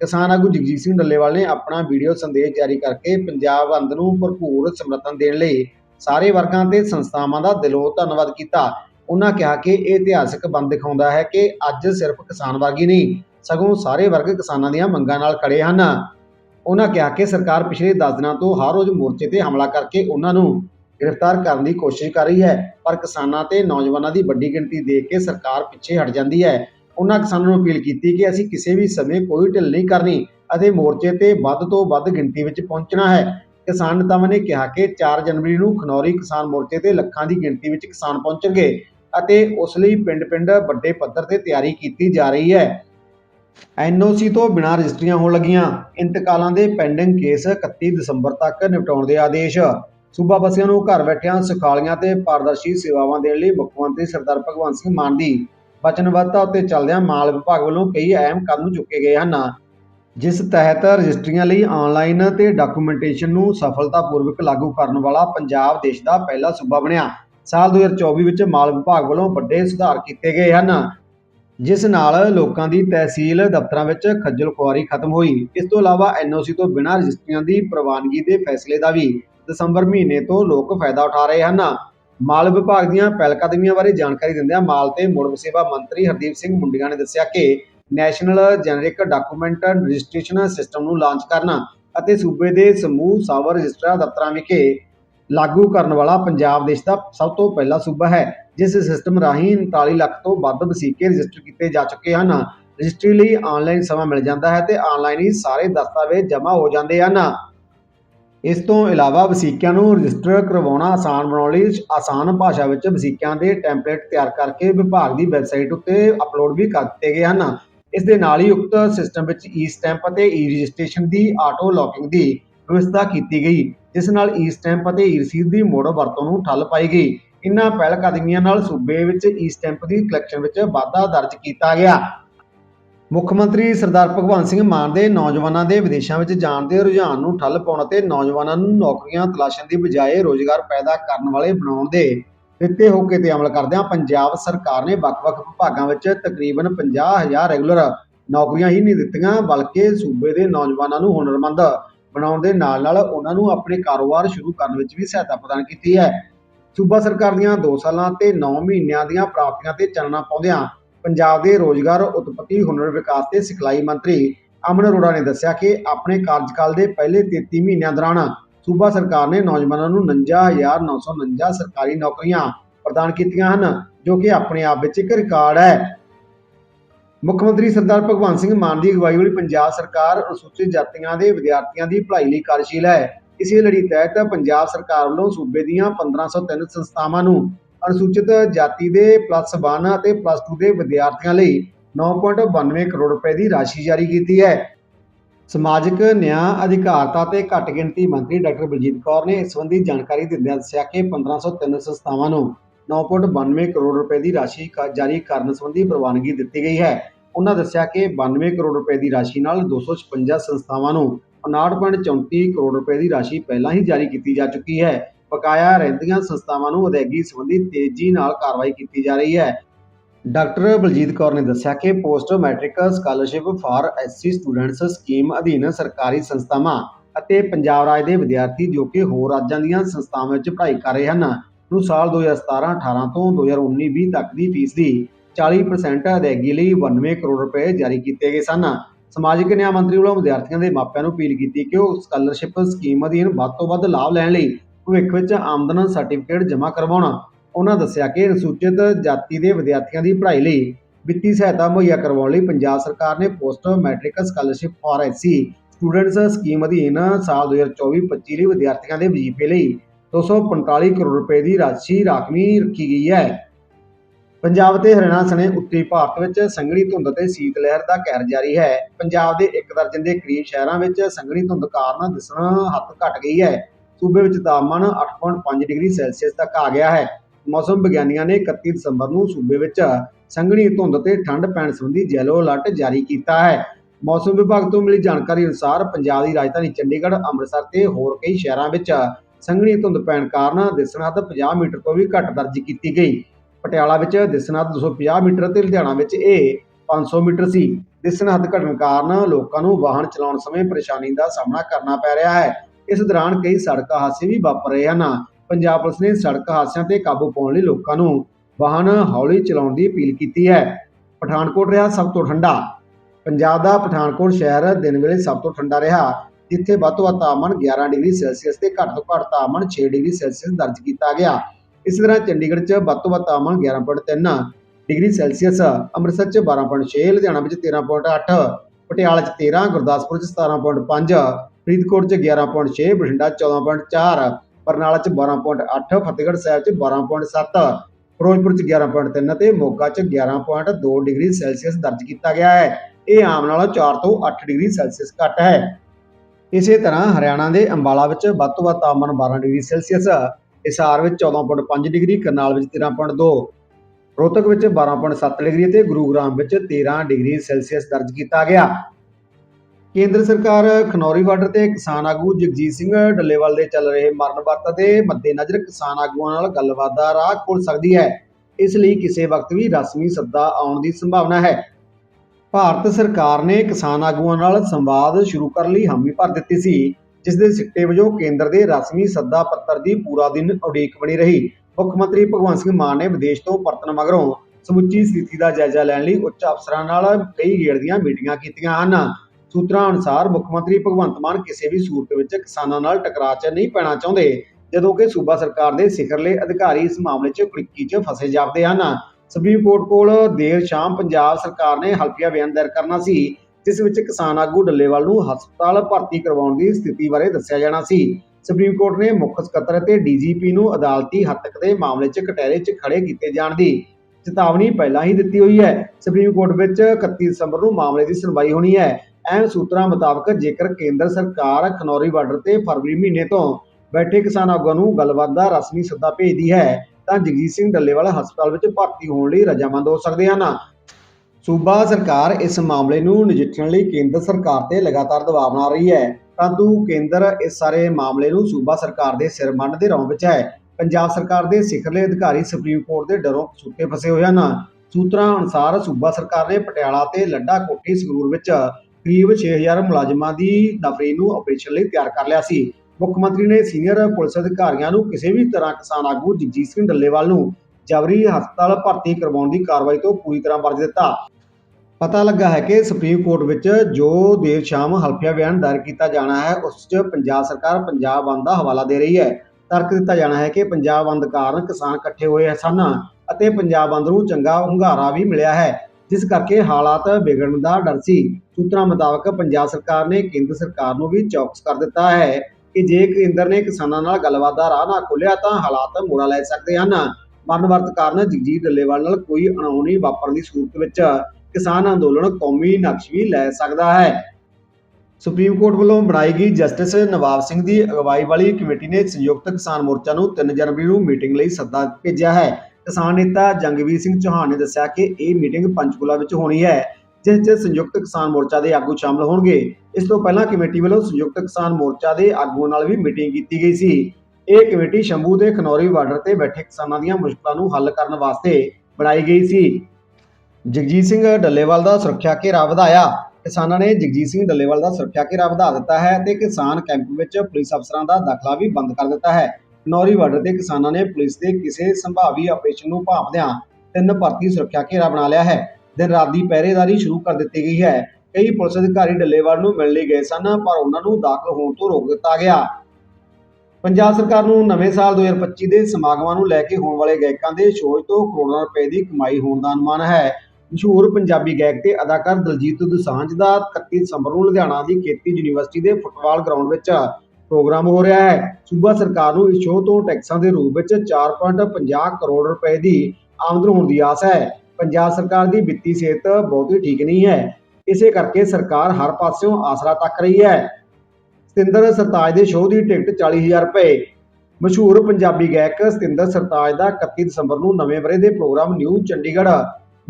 ਕਿਸਾਨ ਆਗੂ ਜਗਜੀਤ ਸਿੰਘ ਡੱਲੇਵਾਲ ਨੇ ਆਪਣਾ ਵੀਡੀਓ ਸੰਦੇਸ਼ ਜਾਰੀ ਕਰਕੇ ਪੰਜਾਬ ਬੰਦ ਨੂੰ ਭਰਪੂਰ ਸਮਰਥਨ ਦੇਣ ਲਈ ਸਾਰੇ ਵਰਗਾਂ ਤੇ ਸੰਸਥਾਵਾਂ ਦਾ ਦਿਲੋਂ ਧੰਨਵਾਦ ਕੀਤਾ। ਉਹਨਾਂ ਕਿਹਾ ਕਿ ਇਹ ਇਤਿਹਾਸਕ ਬੰਦ ਦਿਖਾਉਂਦਾ ਹੈ ਕਿ ਅੱਜ ਸਿਰਫ ਕਿਸਾਨ ਵਰਗ ਹੀ ਨਹੀਂ, ਸਗੋਂ ਸਾਰੇ ਵਰਗ ਕਿਸਾਨਾਂ ਦੀਆਂ ਮੰਗਾਂ ਨਾਲ ਖੜੇ ਹਨ। ਉਹਨਾਂ ਕਿਹਾ ਕਿ ਸਰਕਾਰ ਪਿਛਲੇ 10 ਦਿਨਾਂ ਤੋਂ ਹਰ ਰੋਜ਼ ਮੋਰਚੇ ਤੇ ਹਮਲਾ ਕਰਕੇ ਉਹਨਾਂ ਨੂੰ ਗ੍ਰਿਫਤਾਰ ਕਰਨ ਦੀ ਕੋਸ਼ਿਸ਼ ਕਰ ਰਹੀ ਹੈ, ਪਰ ਕਿਸਾਨਾਂ ਤੇ ਨੌਜਵਾਨਾਂ ਦੀ ਵੱਡੀ ਗਿਣਤੀ ਦੇਖ ਕੇ ਸਰਕਾਰ ਪਿੱਛੇ ਹਟ ਜਾਂਦੀ ਹੈ। ਉਹਨਾਂ ਕਿਸਾਨਾਂ ਨੂੰ ਅਪੀਲ ਕੀਤੀ ਕਿ ਅਸੀਂ ਕਿਸੇ ਵੀ ਸਮੇਂ ਕੋਈ ਢਿੱਲ ਨਹੀਂ ਕਰਨੀ ਅਤੇ ਮੋਰਚੇ ਤੇ ਵੱਧ ਤੋਂ ਵੱਧ ਗਿਣਤੀ ਵਿੱਚ ਪਹੁੰਚਣਾ ਹੈ। ਕਿਸਾਨ ਨੇਤਾਵਾਂ ਨੇ ਕਿਹਾ ਕਿ 4 ਜਨਵਰੀ ਨੂੰ ਖਨੌਰੀ ਕਿਸਾਨ ਮੋਰਚੇ ਤੇ ਲੱਖਾਂ ਦੀ ਗਿਣਤੀ ਵਿੱਚ ਕਿਸਾਨ ਪਹੁੰਚਣਗੇ ਅਤੇ ਉਸ ਲਈ ਪਿੰਡ-ਪਿੰਡ ਵੱਡੇ ਪੱਧਰ ਤੇ ਤਿਆਰੀ ਕੀਤੀ ਜਾ ਰਹੀ ਹੈ। ਐਨਓਸੀ ਤੋਂ ਬਿਨਾਂ ਰਜਿਸਟਰੀਆਂ ਹੋਣ ਲੱਗੀਆਂ। ਇੰਤਕਾਲਾਂ ਦੇ ਪੈਂਡਿੰਗ ਕੇਸ 31 ਦਸੰਬਰ ਤੱਕ ਨਿਪਟਾਉਣ ਦੇ ਆਦੇਸ਼। ਸੂਬਾ ਵਾਸੀਆਂ ਨੂੰ ਘਰ ਬੈਠਿਆਂ ਸੁਖਾਲੀਆਂ ਤੇ ਪਾਰਦਰਸ਼ੀ ਸੇਵਾਵਾਂ ਦੇਣ ਲਈ ਮੁੱਖ ਮੰਤਰੀ ਸਰਦਾਰ ਭਗਵੰਤ ਸਿੰਘ ਮਾਨ ਦੀ ਵਚਨਬੱਧਤਾ ਉੱਤੇ ਚੱਲਦਿਆਂ ਮਾਲ ਵਿਭਾਗ ਵੱਲੋਂ ਕਈ ਅਹਿਮ ਕਦਮ ਚੁੱਕੇ ਗਏ ਹਨ। ਜਿਸ ਤਹਿਤ ਰਜਿਸਟਰੀਆਂ ਲਈ ਆਨਲਾਈਨ ਤੇ ਡਾਕੂਮੈਂਟੇਸ਼ਨ ਨੂੰ ਸਫਲਤਾਪੂਰਵਕ ਲਾਗੂ ਕਰਨ ਵਾਲਾ ਪੰਜਾਬ ਦੇਸ਼ ਦਾ ਪਹਿਲਾ ਸੂਬਾ ਬਣਿਆ। ਸਾਲ 2024 ਵਿੱਚ ਮਾਲ ਵਿਭਾਗ ਵੱਲੋਂ ਵੱਡੇ ਸੁਧਾਰ ਕੀਤੇ ਗਏ ਹਨ। ਜਿਸ ਨਾਲ ਲੋਕਾਂ ਦੀ ਤਹਿਸੀਲ ਦਫ਼ਤਰਾਂ ਵਿੱਚ ਖੱਜਲ ਖੁਆਰੀ ਖਤਮ ਹੋਈ। ਇਸ ਤੋਂ ਇਲਾਵਾ ਐਨਓਸੀ ਤੋਂ ਬਿਨਾਂ ਰਜਿਸਟਰੀਆਂ ਦੀ ਪ੍ਰਵਾਨਗੀ ਦੇ ਫੈਸਲੇ ਦਾ ਵੀ ਦਸੰਬਰ ਮਹੀਨੇ ਤੋਂ ਲੋਕ ਫਾਇਦਾ ਉਠਾ ਰਹੇ ਹਨ। ਮਾਲ ਵਿਭਾਗ ਦੀਆਂ ਪਹਿਲਕਦਮੀਆਂ ਬਾਰੇ ਜਾਣਕਾਰੀ ਦਿੰਦਿਆਂ ਮਾਲ ਤੇ ਮੁੜ ਵਸੇਬਾ ਮੰਤਰੀ ਹਰਦੀਪ ਸਿੰਘ ਮੁੰਡੀਆਂ ਨੇ ਦੱਸਿਆ ਕਿ national generic document registration system ਨੂੰ ਲਾਂਚ ਕਰਨਾ ਅਤੇ ਸੂਬੇ ਦੇ ਸਮੂਹ ਸਾਵਰ ਰਜਿਸਟਰਾਂ ਦਫ਼ਤਰਾਂ ਵਿਖੇ ਲਾਗੂ ਕਰਨ ਵਾਲਾ ਪੰਜਾਬ ਦੇਸ਼ ਦਾ ਸਭ ਤੋਂ ਪਹਿਲਾ ਸੂਬਾ ਹੈ, ਜਿਸ ਸਿਸਟਮ ਰਾਹੀਂ 39 ਲੱਖ ਤੋਂ ਵੱਧ ਵਸੀਕੇ ਰਜਿਸਟਰ ਕੀਤੇ ਜਾ ਚੁੱਕੇ ਹਨ। ਰਜਿਸਟਰੀ ਲਈ ਆਨਲਾਈਨ ਸਮਾਂ ਮਿਲ ਜਾਂਦਾ ਹੈ ਤੇ ਆਨਲਾਈਨ ਹੀ ਸਾਰੇ ਦਸਤਾਵੇਜ਼ ਜਮ੍ਹਾਂ ਹੋ ਜਾਂਦੇ ਹਨ। ਇਸ ਤੋਂ ਇਲਾਵਾ ਵਸੀਕਿਆਂ ਨੂੰ ਰਜਿਸਟਰ ਕਰਵਾਉਣਾ ਆਸਾਨ ਬਣਾਉਣ ਲਈ ਆਸਾਨ ਭਾਸ਼ਾ ਵਿੱਚ ਵਸੀਕਿਆਂ ਦੇ ਟੈਂਪਲੇਟ ਤਿਆਰ ਕਰਕੇ ਵਿਭਾਗ ਦੀ ਵੈਬਸਾਈਟ ਉੱਤੇ ਅਪਲੋਡ ਵੀ ਕਰ ਦਿੱਤੇ ਗਏ ਹਨ। ਇਸ ਦੇ ਨਾਲ ਹੀ ਉਕਤ ਸਿਸਟਮ ਵਿੱਚ ਈ ਸਟੈਂਪ ਅਤੇ ਈ ਰਜਿਸਟ੍ਰੇਸ਼ਨ ਦੀ ਆਟੋ ਲੌਕਿੰਗ ਦੀ ਵਿਵਸਥਾ ਕੀਤੀ ਗਈ, ਜਿਸ ਨਾਲ ਈ ਸਟੈਂਪ ਅਤੇ ਈ ਰਸੀਦ ਦੀ ਮੋੜ ਵਰਤੋਂ ਨੂੰ ਠੱਲ ਪਾਈ ਗਈ। ਇਨ੍ਹਾਂ ਪਹਿਲ ਕਦਮੀਆਂ ਨਾਲ ਸੂਬੇ ਵਿੱਚ ਈ ਸਟੈਂਪ ਦੀ ਕਲੈਕਸ਼ਨ ਵਿੱਚ ਵਾਧਾ ਦਰਜ ਕੀਤਾ ਗਿਆ। ਮੁੱਖ ਮੰਤਰੀ ਸਰਦਾਰ ਭਗਵੰਤ ਸਿੰਘ ਮਾਨ ਦੇ ਨੌਜਵਾਨਾਂ ਦੇ ਵਿਦੇਸ਼ਾਂ ਵਿੱਚ ਜਾਣ ਦੇ ਰੁਝਾਨ ਨੂੰ ਠੱਲ ਪਾਉਣ ਅਤੇ ਨੌਜਵਾਨਾਂ ਨੂੰ ਨੌਕਰੀਆਂ ਤਲਾਸ਼ਣ ਦੀ ਬਜਾਏ ਰੋਜ਼ਗਾਰ ਪੈਦਾ ਕਰਨ ਵਾਲੇ ਬਣਾਉਣ ਦੇ ਦਿੱਤੇ ਹੋਕੇ ਤੇ ਅਮਲ ਕਰਦਿਆਂ ਪੰਜਾਬ ਸਰਕਾਰ ਨੇ ਵੱਖ-ਵੱਖ ਵਿਭਾਗਾਂ ਵਿੱਚ ਤਕਰੀਬਨ 50000 ਰੈਗੂਲਰ ਨੌਕਰੀਆਂ ਹੀ ਨਹੀਂ ਦਿੱਤੀਆਂ, ਬਲਕਿ ਸੂਬੇ ਦੇ ਨੌਜਵਾਨਾਂ ਨੂੰ ਹੁਨਰਮੰਦ ਬਣਾਉਣ ਦੇ ਨਾਲ-ਨਾਲ ਉਹਨਾਂ ਨੂੰ ਆਪਣੇ ਕਾਰੋਬਾਰ ਸ਼ੁਰੂ ਕਰਨ ਵਿੱਚ ਵੀ ਸਹਾਇਤਾ ਪ੍ਰਦਾਨ ਕੀਤੀ ਹੈ। ਸੂਬਾ ਸਰਕਾਰ ਦੀਆਂ 2 ਸਾਲਾਂ ਤੇ 9 ਮਹੀਨਿਆਂ ਦੀਆਂ ਪ੍ਰਾਪਤੀਆਂ ਤੇ ਚਾਨਣਾ ਪਾਉਂਦਿਆਂ ਪੰਜਾਬ ਦੇ ਰੋਜ਼ਗਾਰ, ਉਤਪਤੀ, ਹੁਨਰ ਵਿਕਾਸ ਤੇ ਸਿਖਲਾਈ ਮੰਤਰੀ ਅਮਨ ਅਰੋੜਾ ਨੇ ਦੱਸਿਆ ਕਿ ਆਪਣੇ ਕਾਰਜਕਾਲ ਦੇ ਪਹਿਲੇ 33 ਮਹੀਨਿਆਂ ਦੌਰਾਨ ਸੂਬਾ ਸਰਕਾਰ ਨੇ ਨੌਜਵਾਨਾਂ ਨੂੰ 49949 ਸਰਕਾਰੀ ਨੌਕਰੀਆਂ ਪ੍ਰਦਾਨ ਕੀਤੀਆਂ ਹਨ, ਜੋ ਕਿ ਆਪਣੇ ਆਪ ਵਿੱਚ ਇੱਕ ਰਿਕਾਰਡ ਹੈ। ਮੁੱਖ ਮੰਤਰੀ ਸਰਦਾਰ ਭਗਵੰਤ ਸਿੰਘ ਮਾਨ ਦੀ ਅਗਵਾਈ ਵਾਲੀ ਪੰਜਾਬ ਸਰਕਾਰ ਅਨੁਸੂਚਿਤ ਜਾਤੀਆਂ ਦੇ ਵਿਦਿਆਰਥੀਆਂ ਦੀ ਭਲਾਈ ਲਈ ਕਾਰਜਸ਼ੀਲ ਹੈ। ਇਸੇ ਲੜੀ ਤਹਿਤ ਪੰਜਾਬ ਸਰਕਾਰ ਵੱਲੋਂ ਸੂਬੇ ਦੀਆਂ 1503 ਸੰਸਥਾਵਾਂ ਨੂੰ ਅਨੁਸੂਚਿਤ ਜਾਤੀ ਦੇ ਪਲੱਸ 1 ਅਤੇ ਪਲੱਸ 2 ਦੇ ਵਿਦਿਆਰਥੀਆਂ ਲਈ 9.92 ਕਰੋੜ ਰੁਪਏ ਦੀ ਰਾਸ਼ੀ ਜਾਰੀ ਕੀਤੀ ਹੈ। ਸਮਾਜਿਕ ਨਿਆਂ, ਅਧਿਕਾਰਤਾ ਤੇ ਘੱਟ ਗਿਣਤੀ ਮੰਤਰੀ ਡਾਕਟਰ ਬਲਜੀਤ ਕੌਰ ਨੇ ਇਸ ਸੰਬੰਧੀ ਜਾਣਕਾਰੀ ਦਿੰਦਿਆਂ ਦੱਸਿਆ ਕਿ 1503 ਸੰਸਥਾਵਾਂ ਨੂੰ 9.92 ਕਰੋੜ ਰੁਪਏ ਦੀ ਰਾਸ਼ੀ ਕ- ਜਾਰੀ ਕਰਨ ਸੰਬੰਧੀ ਪ੍ਰਵਾਨਗੀ ਦਿੱਤੀ ਗਈ ਹੈ। ਉਹਨਾਂ ਦੱਸਿਆ ਕਿ 92 ਕਰੋੜ ਰੁਪਏ ਦੀ ਰਾਸ਼ੀ ਨਾਲ 256 ਸੰਸਥਾਵਾਂ ਨੂੰ 59.34 ਕਰੋੜ ਰੁਪਏ ਦੀ ਰਾਸ਼ੀ ਪਹਿਲਾਂ ਹੀ ਜਾਰੀ ਕੀਤੀ ਜਾ ਚੁੱਕੀ ਹੈ। ਬਕਾਇਆ ਰਹਿੰਦੀਆਂ ਸੰਸਥਾਵਾਂ ਨੂੰ ਅਦਾਇਗੀ ਸੰਬੰਧੀ ਤੇਜ਼ੀ ਨਾਲ ਕਾਰਵਾਈ ਕੀਤੀ ਜਾ ਰਹੀ ਹੈ। ਡਾਕਟਰ ਬਲਜੀਤ ਕੌਰ ਨੇ ਦੱਸਿਆ ਕਿ post matric scholarship for SC students scheme ਅਧੀਨ ਸਰਕਾਰੀ ਸੰਸਥਾਵਾਂ ਅਤੇ ਪੰਜਾਬ ਰਾਜ ਦੇ ਵਿਦਿਆਰਥੀ ਜੋ ਕਿ ਹੋਰ ਰਾਜਾਂ ਦੀਆਂ ਸੰਸਥਾਵਾਂ ਵਿੱਚ ਪੜ੍ਹਾਈ ਕਰ ਰਹੇ ਹਨ ਨੂੰ ਸਾਲ 2017-18 ਤੋਂ 2019-20 ਤੱਕ ਦੀ ਫੀਸ ਦੀ 40% ਅਦਾਇਗੀ ਲਈ 92 ਕਰੋੜ ਰੁਪਏ ਜਾਰੀ ਕੀਤੇ ਗਏ ਸਨ। ਸਮਾਜਿਕ ਨਿਆਂ ਮੰਤਰੀ ਵੱਲੋਂ ਵਿਦਿਆਰਥੀਆਂ ਦੇ ਮਾਪਿਆਂ ਨੂੰ ਅਪੀਲ ਕੀਤੀ ਕਿ ਉਹ ਸਕਾਲਰਸ਼ਿਪ ਸਕੀਮ ਅਧੀਨ ਵੱਧ ਤੋਂ ਵੱਧ ਲਾਭ ਲੈਣ ਲਈ ਭਵਿੱਖ ਵਿੱਚ ਆਮਦਨ ਸਰਟੀਫਿਕੇਟ ਜਮ੍ਹਾਂ ਕਰਵਾਉਣ। ਉਹਨਾਂ ਦੱਸਿਆ ਕਿ ਅਨੁਸੂਚਿਤ ਜਾਤੀ ਦੇ ਵਿਦਿਆਰਥੀਆਂ ਦੀ ਪੜ੍ਹਾਈ ਲਈ ਵਿੱਤੀ ਸਹਾਇਤਾ ਮੁਹੱਈਆ ਕਰਵਾਉਣ ਲਈ ਪੰਜਾਬ ਸਰਕਾਰ ਨੇ post matric scholarship for SC students scheme ਅਧੀਨ ਸਾਲ 2024-25 ਲਈ ਵਿਦਿਆਰਥੀਆਂ ਦੇ ਵਜ਼ੀਫੇ ਲਈ 245 ਕਰੋੜ ਰੁਪਏ ਦੀ ਰਾਸ਼ੀ ਰਾਖਵੀਂ ਰੱਖੀ ਗਈ ਹੈ। ਪੰਜਾਬ ਤੇ ਹਰਿਆਣਾ ਸਣੇ ਉੱਤਰੀ ਭਾਰਤ ਵਿੱਚ ਸੰਘਣੀ ਧੁੰਦ ਅਤੇ ਸੀਤ ਲਹਿਰ ਦਾ ਕਹਿਰ ਜਾਰੀ ਹੈ। ਪੰਜਾਬ ਦੇ ਇੱਕ ਦਰਜਨ ਦੇ ਕਰੀਬ ਸ਼ਹਿਰਾਂ ਵਿੱਚ ਸੰਘਣੀ ਧੁੰਦ ਕਾਰਨ ਦਿਸਣ ਹੱਦ ਘਟ ਗਈ ਹੈ। ਸੂਬੇ ਵਿੱਚ ਤਾਪਮਾਨ 8.5 ਡਿਗਰੀ ਸੈਲਸੀਅਸ ਤੱਕ ਆ ਗਿਆ ਹੈ। ਮੌਸਮ ਵਿਗਿਆਨੀਆਂ ਨੇ 31 ਦਸੰਬਰ ਨੂੰ ਸੂਬੇ ਵਿੱਚ ਸੰਘਣੀ ਧੁੰਦ ਤੇ ਠੰਡ ਪੈਣ ਸੰਬੰਧੀ ਯੈਲੋ ਅਲਰਟ ਜਾਰੀ ਕੀਤਾ ਹੈ। ਮੌਸਮ ਵਿਭਾਗ ਤੋਂ ਮਿਲੀ ਜਾਣਕਾਰੀ ਅਨੁਸਾਰ ਪੰਜਾਬ ਦੀ ਰਾਜਧਾਨੀ ਚੰਡੀਗੜ੍ਹ, ਅੰਮ੍ਰਿਤਸਰ ਤੇ ਹੋਰ ਕਈ ਸ਼ਹਿਰਾਂ ਵਿੱਚ ਸੰਘਣੀ ਧੁੰਦ ਪੈਣ ਕਾਰਨ ਦਿਸਣ ਹੱਦ 50 ਮੀਟਰ ਤੋਂ ਵੀ ਘੱਟ ਦਰਜ ਕੀਤੀ ਗਈ। ਪਟਿਆਲਾ ਵਿੱਚ ਦਿਸਣ ਹੱਦ 250 ਮੀਟਰ ਅਤੇ ਲੁਧਿਆਣਾ ਵਿੱਚ ਇਹ 500 ਮੀਟਰ ਸੀ। ਦਿਸਣ ਹੱਦ ਘਟਣ ਕਾਰਨ ਲੋਕਾਂ ਨੂੰ ਵਾਹਨ ਚਲਾਉਣ ਸਮੇਂ ਪਰੇਸ਼ਾਨੀ ਦਾ ਸਾਹਮਣਾ ਕਰਨਾ ਪੈ ਰਿਹਾ ਹੈ। ਇਸ ਦੌਰਾਨ ਕਈ ਸੜਕ ਹਾਦਸੇ ਵੀ ਵਾਪਰ ਰਹੇ ਹਨ। ਪੰਜਾਬ ਪੁਲਿਸ ਨੇ ਸੜਕ ਹਾਦਸਿਆਂ ਤੇ ਕਾਬੂ ਪਾਉਣ ਲਈ ਲੋਕਾਂ ਨੂੰ ਵਾਹਨ ਹੌਲੀ ਚਲਾਉਣ ਦੀ ਅਪੀਲ ਕੀਤੀ ਹੈ। ਪਠਾਨਕੋਟ ਰਿਹਾ ਸਭ ਤੋਂ ਠੰਡਾ। ਪੰਜਾਬ ਦਾ ਪਠਾਨਕੋਟ ਸ਼ਹਿਰ ਦਿਨ ਵੇਲੇ ਸਭ ਤੋਂ ਠੰਡਾ ਰਿਹਾ। ਜਿੱਥੇ ਵੱਧ ਤੋਂ ਵੱਧ ਤਾਪਮਾਨ 11 ਡਿਗਰੀ ਸੈਲਸੀਅਸ ਤੇ ਘੱਟ ਤੋਂ ਘੱਟ ਤਾਪਮਾਨ 6 ਡਿਗਰੀ ਸੈਲਸੀਅਸ ਦਰਜ ਕੀਤਾ ਗਿਆ। ਇਸੇ ਤਰ੍ਹਾਂ ਚੰਡੀਗੜ੍ਹ 'ਚ ਵੱਧ ਤੋਂ ਵੱਧ ਤਾਪਮਾਨ 11.3 ਡਿਗਰੀ ਸੈਲਸੀਅਸ, ਅੰਮ੍ਰਿਤਸਰ 'ਚ 12.6 ਲੁਧਿਆਣਾ ਵਿੱਚ 13.8 ਪਟਿਆਲਾ 'ਚ 13 ਗੁਰਦਾਸਪੁਰ 'ਚ 17.5 ਫਰੀਦਕੋਟ 'ਚ 11.6 ਬਠਿੰਡਾ 14.4 ਬਰਨਾਲਾ 'ਚ 12.8 ਫਤਿਹਗੜ੍ਹ ਸਾਹਿਬ 'ਚ 12.7 ਫਿਰੋਜ਼ਪੁਰ 'ਚ 11.3 ਅਤੇ ਮੋਗਾ 'ਚ 11.2 ਡਿਗਰੀ ਸੈਲਸੀਅਸ ਦਰਜ ਕੀਤਾ ਗਿਆ ਹੈ। ਇਹ ਆਮ ਨਾਲੋਂ 4 ਤੋਂ 8 ਡਿਗਰੀ ਸੈਲਸੀਅਸ ਘੱਟ ਹੈ। ਇਸੇ ਤਰ੍ਹਾਂ ਹਰਿਆਣਾ ਦੇ ਅੰਬਾਲਾ ਵਿੱਚ ਵੱਧ ਤੋਂ ਵੱਧ ਤਾਪਮਾਨ 12 ਡਿਗਰੀ ਸੈਲਸੀਅਸ, ਹਿਸਾਰ ਵਿੱਚ 14.5 ਡਿਗਰੀ, ਕਰਨਾਲ ਵਿੱਚ 13.2 ਰੋਹਤਕ ਵਿੱਚ 12.7 ਡਿਗਰੀ ਅਤੇ ਗੁਰੂਗ੍ਰਾਮ ਵਿੱਚ 13 ਡਿਗਰੀ ਸੈਲਸੀਅਸ ਦਰਜ ਕੀਤਾ ਗਿਆ। ਕੇਂਦਰ ਸਰਕਾਰ ਖਨੌਰੀ ਬਾਰਡਰ ਤੇ ਕਿਸਾਨ ਆਗੂ ਜਗਜੀਤ ਸਿੰਘ ਡੱਲੇਵਾਲ ਦੇ ਚੱਲ ਰਹੇ ਮਰਨ ਵਰਤ ਦੇ ਮੱਦੇਨਜ਼ਰ ਕਿਸਾਨ ਆਗੂਆਂ ਨਾਲ ਗੱਲਬਾਤ ਦਾ ਰਾਹ ਖੁੱਲ ਸਕਦੀ ਹੈ। ਇਸ ਲਈ ਕਿਸੇ ਵਕਤ ਵੀ ਰਸਮੀ ਸੱਦਾ ਆਉਣ ਦੀ ਸੰਭਾਵਨਾ ਹੈ। ਭਾਰਤ ਸਰਕਾਰ ਨੇ ਕਿਸਾਨ ਆਗੂਆਂ ਨਾਲ ਸੰਵਾਦ ਸ਼ੁਰੂ ਕਰਨ ਲਈ ਹਾਮੀ ਭਰ ਦਿੱਤੀ ਸੀ, ਜਿਸ ਦੇ ਸਿੱਟੇ ਵਜੋਂ ਕੇਂਦਰ ਦੇ ਰਸਮੀ ਸੱਦਾ ਪੱਤਰ ਦੀ ਪੂਰਾ ਦਿਨ ਉਡੀਕ ਬਣੀ ਰਹੀ। ਮੁੱਖ ਮੰਤਰੀ ਭਗਵੰਤ ਸਿੰਘ ਮਾਨ ਨੇ ਵਿਦੇਸ਼ ਤੋਂ ਪਰਤਣ ਮਗਰੋਂ ਸਮੁੱਚੀ ਸਥਿਤੀ ਦਾ ਜਾਇਜ਼ਾ ਲੈਣ ਲਈ ਉੱਚ ਅਫਸਰਾਂ ਨਾਲ ਕਈ ਗੇੜ ਦੀਆਂ ਮੀਟਿੰਗਾਂ ਕੀਤੀਆਂ ਹਨ। ਸੂਤਰਾਂ ਅਨੁਸਾਰ ਮੁੱਖ ਮੰਤਰੀ ਭਗਵੰਤ ਮਾਨ ਕਿਸੇ ਵੀ ਸੂਰਤ ਵਿੱਚ ਕਿਸਾਨਾਂ ਨਾਲ ਟਕਰਾਅ 'ਚ ਨਹੀਂ ਪੈਣਾ ਚਾਹੁੰਦੇ, ਜਦੋਂ ਕਿ ਸੂਬਾ ਸਰਕਾਰ ਦੇ ਸਿਖਰਲੇ ਅਧਿਕਾਰੀ ਇਸ ਮਾਮਲੇ 'ਚ ਕੁੜਕੀ 'ਚ ਫਸੇ ਜਾਪਦੇ ਹਨ। ਸੁਪਰੀਮ ਕੋਰਟ ਕੋਲ ਦੇਰ ਸ਼ਾਮ ਪੰਜਾਬ ਸਰਕਾਰ ਨੇ ਹਲਫੀਆ ਬਿਆਨ ਦਾਇਰ ਕਰਨਾ ਸੀ, ਜਿਸ ਵਿੱਚ ਕਿਸਾਨ ਆਗੂ ਡੱਲੇਵਾਲ ਨੂੰ ਹਸਪਤਾਲ ਭਰਤੀ ਕਰਵਾਉਣ ਦੀ ਸਥਿਤੀ ਬਾਰੇ ਦੱਸਿਆ ਜਾਣਾ ਸੀ। ਸੁਪਰੀਮ ਕੋਰਟ ਨੇ ਮੁੱਖ ਸਕੱਤਰ ਅਤੇ ਡੀਜੀਪੀ ਨੂੰ ਅਦਾਲਤੀ ਹੱਦ ਦੇ ਮਾਮਲੇ 'ਚ ਕਟਹਿਰੇ 'ਚ ਖੜੇ ਕੀਤੇ ਜਾਣ ਦੀ ਚੇਤਾਵਨੀ ਪਹਿਲਾਂ ਹੀ ਦਿੱਤੀ ਹੋਈ ਹੈ। ਸੁਪਰੀਮ ਕੋਰਟ ਵਿੱਚ 31 ਦਸੰਬਰ ਨੂੰ ਮਾਮਲੇ ਦੀ ਸੁਣਵਾਈ ਹੋਣੀ ਹੈ। ਅਹਿਮ ਸੂਤਰਾਂ ਮੁਤਾਬਕ ਜੇਕਰ ਕੇਂਦਰ ਸਰਕਾਰ ਖਨੌਰੀ ਬਾਰਡਰ ਤੇ ਫਰਵਰੀ ਮਹੀਨੇ ਤੋਂ ਬੈਠੇ ਕਿਸਾਨ ਆਗੂਆਂ ਨੂੰ ਗੱਲਬਾਤ ਦਾ ਰਸਮੀ ਸੱਦਾ ਭੇਜਦੀ ਹੈ ਤਾਂ ਜਗਜੀਤ ਸਿੰਘ ਡੱਲੇਵਾਲ ਹਸਪਤਾਲ ਵਿੱਚ ਭਰਤੀ ਹੋਣ ਲਈ ਰਜਾਮੰਦ ਹੋ ਸਕਦੇ ਹਨ। ਸੂਬਾ ਸਰਕਾਰ ਇਸ ਮਾਮਲੇ ਨੂੰ ਨਜਿੱਠਣ ਲਈ ਕੇਂਦਰ ਸਰਕਾਰ ਤੇ ਲਗਾਤਾਰ ਦਬਾਅ ਬਣਾ ਰਹੀ ਹੈ। ਪਰੰਤੂ ਕੇਂਦਰ ਇਸ ਸਾਰੇ ਮਾਮਲੇ ਨੂੰ ਸੂਬਾ ਸਰਕਾਰ ਦੇ ਸਿਰ ਮੰਨ ਦੇ ਰੌਂ ਵਿੱਚ ਹੈ। ਪੰਜਾਬ ਸਰਕਾਰ ਦੇ ਸਿਖਰਲੇ ਅਧਿਕਾਰੀ ਸੁਪਰੀਮ ਕੋਰਟ ਦੇ ਡਰੋਂ ਸੁੱਤੇ ਫਸੇ ਹੋਏ ਹਨ। ਸੂਤਰਾਂ ਅਨੁਸਾਰ ਸੂਬਾ ਸਰਕਾਰ ਨੇ ਪਟਿਆਲਾ ਤੇ ਲੱਡਾ ਕੋਠੀ ਸੰਗਰੂਰ ਵਿੱਚ ਕਰੀਬ 6000 ਮੁਲਾਜ਼ਮਾਂ ਦੀ ਨਫਰੀ ਨੂੰ ਆਪਰੇਸ਼ਨ ਲਈ ਤਿਆਰ ਕਰ ਲਿਆ ਸੀ। ਮੁੱਖ ਮੰਤਰੀ ਨੇ ਸੀਨੀਅਰ ਪੁਲਿਸ ਅਧਿਕਾਰੀਆਂ ਨੂੰ ਕਿਸੇ ਵੀ ਤਰ੍ਹਾਂ ਕਿਸਾਨ ਆਗੂ ਜਗਜੀਤ ਸਿੰਘ ਡੱਲੇਵਾਲ ਨੂੰ ਜਬਰੀ ਹਸਪਤਾਲ ਭਰਤੀ ਕਰਵਾਉਣ ਦੀ ਕਾਰਵਾਈ ਤੋਂ ਪੂਰੀ ਤਰ੍ਹਾਂ ਵਰਜ ਦਿੱਤਾ। ਪਤਾ ਲੱਗਾ ਹੈ ਕਿ ਸੁਪਰੀਮ ਕੋਰਟ ਵਿੱਚ ਜੋ ਦੇਰ ਸ਼ਾਮ ਹਲਫੀਆ ਬਿਆਨ ਦਾਇਰ ਕੀਤਾ ਜਾਣਾ ਹੈ, ਉਸ 'ਚ ਪੰਜਾਬ ਸਰਕਾਰ ਪੰਜਾਬ ਬੰਦ ਦਾ ਹਵਾਲਾ ਦੇ ਰਹੀ ਹੈ। ਤਰਕ ਦਿੱਤਾ ਜਾਣਾ ਹੈ ਕਿ ਪੰਜਾਬ ਬੰਦ ਕਾਰਨ ਕਿਸਾਨ ਇਕੱਠੇ ਹੋਏ ਸਨ ਅਤੇ ਪੰਜਾਬ ਬੰਦ ਨੂੰ ਚੰਗਾ ਹੁੰਗਾਰਾ ਵੀ ਮਿਲਿਆ ਹੈ, ਜਿਸ ਕਰਕੇ ਹਾਲਾਤ ਵਿਗੜਨ ਦਾ ਡਰ ਸੀ। ਸੂਤਰਾਂ ਮੁਤਾਬਕ ਪੰਜਾਬ ਸਰਕਾਰ ਨੇ ਕੇਂਦਰ ਸਰਕਾਰ ਨੂੰ ਵੀ ਚੌਕਸ ਕਰ ਦਿੱਤਾ ਹੈ। ਕਿ ਜੇ ਕੇਂਦਰ ਨੇ ਕਿਸਾਨਾਂ ਨਾਲ ਗੱਲਬਾਤ ਦਾ ਰਾਹ ਨਾ ਖੋਲ੍ਹਿਆ ਤਾਂ ਹਾਲਾਤ ਮੋੜਾ ਲੈ ਸਕਦੇ ਹਨ। ਮਰਨ ਕਾਰਨ ਜਗਜੀਤ ਡੱਲੇਵਾਲ ਨਾਲ ਕੋਈ ਅਣਹੋਣੀ ਵਾਪਰਨ ਦੀ ਸੂਰਤ ਵਿੱਚ ਕਿਸਾਨ ਅੰਦੋਲਨ ਕੌਮੀ ਨਕਸ਼ ਵੀ ਲੈ ਸਕਦਾ ਹੈ। ਸੁਪਰੀਮ ਕੋਰਟ ਵੱਲੋਂ ਬਣਾਈ ਗਈ ਜਸਟਿਸ ਨਵਾਬ ਸਿੰਘ ਦੀ ਅਗਵਾਈ ਵਾਲੀ ਕਮੇਟੀ ਨੇ ਸੰਯੁਕਤ ਕਿਸਾਨ ਮੋਰਚਾ ਨੂੰ 3 ਜਨਵਰੀ ਨੂੰ ਮੀਟਿੰਗ ਲਈ ਸੱਦਾ ਭੇਜਿਆ ਹੈ। ਕਿਸਾਨ ਨੇਤਾ ਜੰਗਵੀਰ ਸਿੰਘ ਚੌਹਾਨ ਨੇ ਦੱਸਿਆ ਕਿ ਇਹ ਮੀਟਿੰਗ ਪੰਚਕੂਲਾ ਵਿੱਚ ਹੋਣੀ ਹੈ। ਜਿਸ 'ਚ ਸੰਯੁਕਤ ਕਿਸਾਨ ਮੋਰਚਾ ਦੇ ਆਗੂ ਸ਼ਾਮਲ ਹੋਣਗੇ। ਇਸ ਤੋਂ ਪਹਿਲਾਂ ਕਮੇਟੀ ਵੱਲੋਂ ਸੰਯੁਕਤ ਕਿਸਾਨ ਮੋਰਚਾ ਦੇ ਆਗੂਆਂ ਨਾਲ ਵੀ ਮੀਟਿੰਗ ਕੀਤੀ ਗਈ ਸੀ। ਇਹ ਕਮੇਟੀ ਸ਼ੰਭੂ ਦੇ ਖਨੌਰੀ ਬਾਰਡਰ ਤੇ ਬੈਠੇ ਕਿਸਾਨਾਂ ਦੀਆਂ ਮੁਸ਼ਕਲਾਂ ਨੂੰ ਹੱਲ ਕਰਨ ਵਾਸਤੇ ਬਣਾਈ ਗਈ ਸੀ। ਜਗਜੀਤ ਸਿੰਘ ਡੱਲੇਵਾਲ ਦਾ ਸੁਰੱਖਿਆ ਘੇਰਾ ਵਧਾਇਆ। ਕਿਸਾਨਾਂ ਨੇ ਜਗਜੀਤ ਸਿੰਘ ਡੱਲੇਵਾਲ ਦਾ ਸੁਰੱਖਿਆ ਘੇਰਾ ਵਧਾ ਦਿੱਤਾ ਹੈ ਤੇ ਕਿਸਾਨ ਕੈਂਪ ਵਿੱਚ ਪੁਲਿਸ ਅਫਸਰਾਂ ਦਾ ਦਾਖਲਾ ਵੀ ਬੰਦ ਕਰ ਦਿੱਤਾ ਹੈ। ਨੌਰੀ ਬਾਰਡਰ ਤੇ ਕਿਸਾਨਾਂ ਨੇ ਪੁਲਿਸ ਦੇ ਕਿਸੇ ਸੰਭਾਵੀ ਆਪਰੇਸ਼ਨ ਨੂੰ ਭਾਂਪਦਿਆਂ ਤਿੰਨ ਭਰਤੀ ਸੁਰੱਖਿਆ ਘੇਰਾ ਬਣਾ ਲਿਆ ਹੈ। ਦਿਨ ਰਾਤ ਦੀ ਪਹਿਰੇਦਾਰੀ ਸ਼ੁਰੂ ਕਰ ਦਿੱਤੀ ਗਈ ਹੈ। ਕਈ ਪੁਲਿਸ ਅਧਿਕਾਰੀ ਡੱਲੇਵਾਲ ਨੂੰ ਮਿਲਣ ਲਈ ਗਏ ਸਨ, ਪਰ ਉਹਨਾਂ ਨੂੰ ਦਾਖਲ ਹੋਣ ਤੋਂ ਰੋਕ ਦਿੱਤਾ ਗਿਆ। ਪੰਜਾਬ ਸਰਕਾਰ ਨੂੰ ਨਵੇਂ ਸਾਲ 2025 ਦੇ ਸਮਾਗਮਾਂ ਨੂੰ ਲੈ ਕੇ ਹੋਣ ਵਾਲੇ ਗਾਇਕਾਂ ਦੇ ਸ਼ੋਅ ਤੋਂ ਕਰੋੜਾਂ ਰੁਪਏ ਦੀ ਕਮਾਈ ਹੋਣ ਦਾ ਅਨੁਮਾਨ ਹੈ। ਮਸ਼ਹੂਰ ਪੰਜਾਬੀ ਗਾਇਕ ਤੇ ਅਦਾਕਾਰ ਦਲਜੀਤ ਦੁਸਾਂਝ ਦਾ 31 ਦਸੰਬਰ ਨੂੰ ਲੁਧਿਆਣਾ ਦੀ ਖੇਤੀ ਯੂਨੀਵਰਸਿਟੀ ਦੇ ਫੁੱਟਬਾਲ ਗਰਾਊਂਡ ਵਿੱਚ ਪ੍ਰੋਗਰਾਮ ਹੋ ਰਿਹਾ ਹੈ। ਸੂਬਾ ਸਰਕਾਰ ਨੂੰ ਇਸ ਸ਼ੋਅ ਤੋਂ ਟੈਕਸਾਂ ਦੇ ਰੂਪ ਵਿੱਚ 4.50 ਕਰੋੜ ਰੁਪਏ ਦੀ ਆਮਦਨ ਹੋਣ ਦੀ ਆਸ ਹੈ। ਪੰਜਾਬ ਸਰਕਾਰ ਦੀ ਵਿੱਤੀ ਸਿਹਤ ਬਹੁਤ ਹੀ ਠੀਕ ਨਹੀਂ ਹੈ। ਇਸੇ ਕਰਕੇ ਸਰਕਾਰ ਹਰ ਪਾਸਿਓਂ ਆਸਰਾ ਤੱਕ ਰਹੀ ਹੈ। ਸਤਿੰਦਰ ਸਰਤਾਜ ਦੇ ਸ਼ੋਅ ਦੀ ਟਿਕਟ 40000 ਰੁਪਏ। ਮਸ਼ਹੂਰ ਪੰਜਾਬੀ ਗਾਇਕ ਸਤਿੰਦਰ ਸਰਤਾਜ ਦਾ 31 ਦਸੰਬਰ ਨੂੰ ਨਵੇਂ ਵਰੇ ਦੇ ਪ੍ਰੋਗਰਾਮ ਨਿਊ ਚੰਡੀਗੜ੍ਹ,